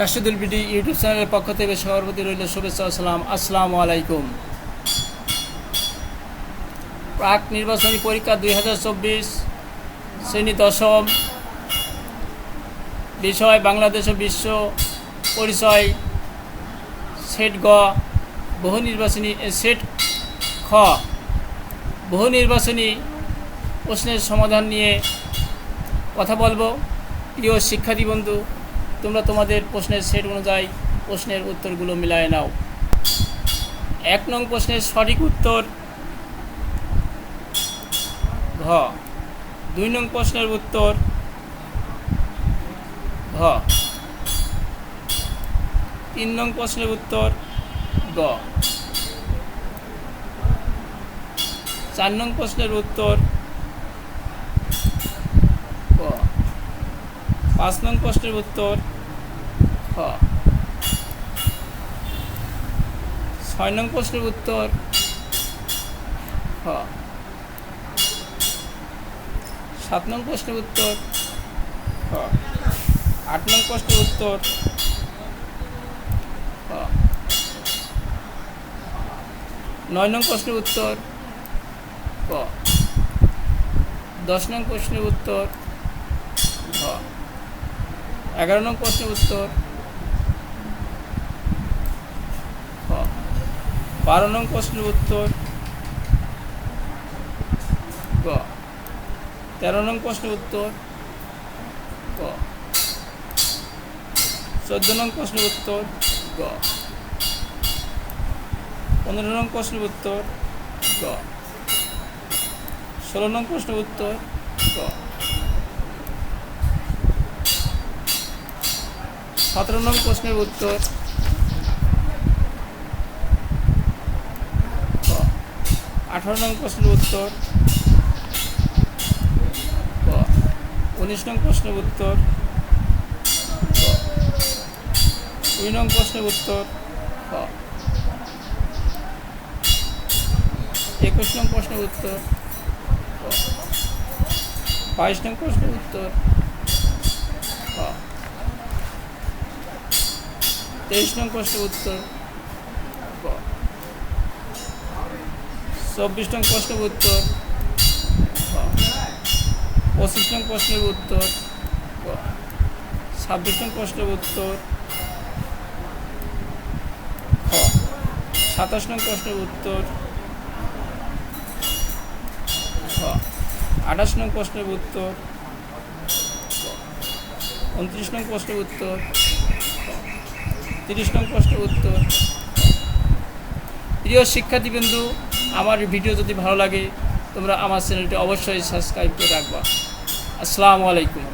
Rashidul BD YouTube চ্যানেলের পক্ষ থেকে সভাপতি রইল শুভেচ্ছা ও সালাম। আসসালামু আলাইকুম। প্রাক নির্বাচনী পরীক্ষা দুই হাজার চব্বিশ, শ্রেণি দশম, বিষয় বাংলাদেশ বিশ্ব পরিচয়, সেট গ, বহু নির্বাচনী সেট খ। বহু নির্বাচনী প্রশ্নের সমাধান নিয়ে কথা বলব। প্রিয় শিক্ষার্থী বন্ধু তোমরা তোমাদের প্রশ্নের সেট অনুযায়ী প্রশ্নের উত্তরগুলো মিলায় নাও। এক নং প্রশ্নের সঠিক উত্তর ঘ। দুই নং প্রশ্নের উত্তর ঘ। তিন নং প্রশ্নের উত্তর গ। চার নং প্রশ্নের উত্তর ক পাঁচ নং প্রশ্নের উত্তর খ। ছয় নং প্রশ্নের উত্তর খ। সাত নং প্রশ্নের উত্তর খ। আট নং প্রশ্নের উত্তর খ। নয় নং প্রশ্নের উত্তর ক। দশ নং প্রশ্নের উত্তর ঘ এগারো নং প্রশ্নের উত্তর। বারো নং প্রশ্নের উত্তর। গ, তেরো নং প্রশ্নের উত্তর। ক চোদ্দ নং প্রশ্নের উত্তর। গ, পনেরো নং প্রশ্নের উত্তর। গ, ষোলো নং প্রশ্নের উত্তর। গ সতেরো নং প্রশ্নের উত্তর। আঠারো নং প্রশ্নের উত্তর। উনিশ নং প্রশ্নের উত্তর। কুড়ি নং প্রশ্নের উত্তর। একুশ নং প্রশ্নের উত্তর। বাইশ নং প্রশ্নের উত্তর। তেইশ নং প্রশ্নের উত্তর। চব্বিশ নং প্রশ্নের উত্তর। পঁচিশ নং প্রশ্নের উত্তর। ছাব্বিশ নং প্রশ্নের উত্তর। সাতাশ নং প্রশ্নের উত্তর। আঠাশ নং প্রশ্নের উত্তর। উনত্রিশ নং প্রশ্নের উত্তর। তিরিশ নং প্রশ্নের উত্তর। প্রিয় শিক্ষার্থীবৃন্দু, আমার ভিডিও যদি ভালো লাগে, তোমরা আমার চ্যানেলটি অবশ্যই সাবস্ক্রাইব করে রাখবা। আসসালামু আলাইকুম।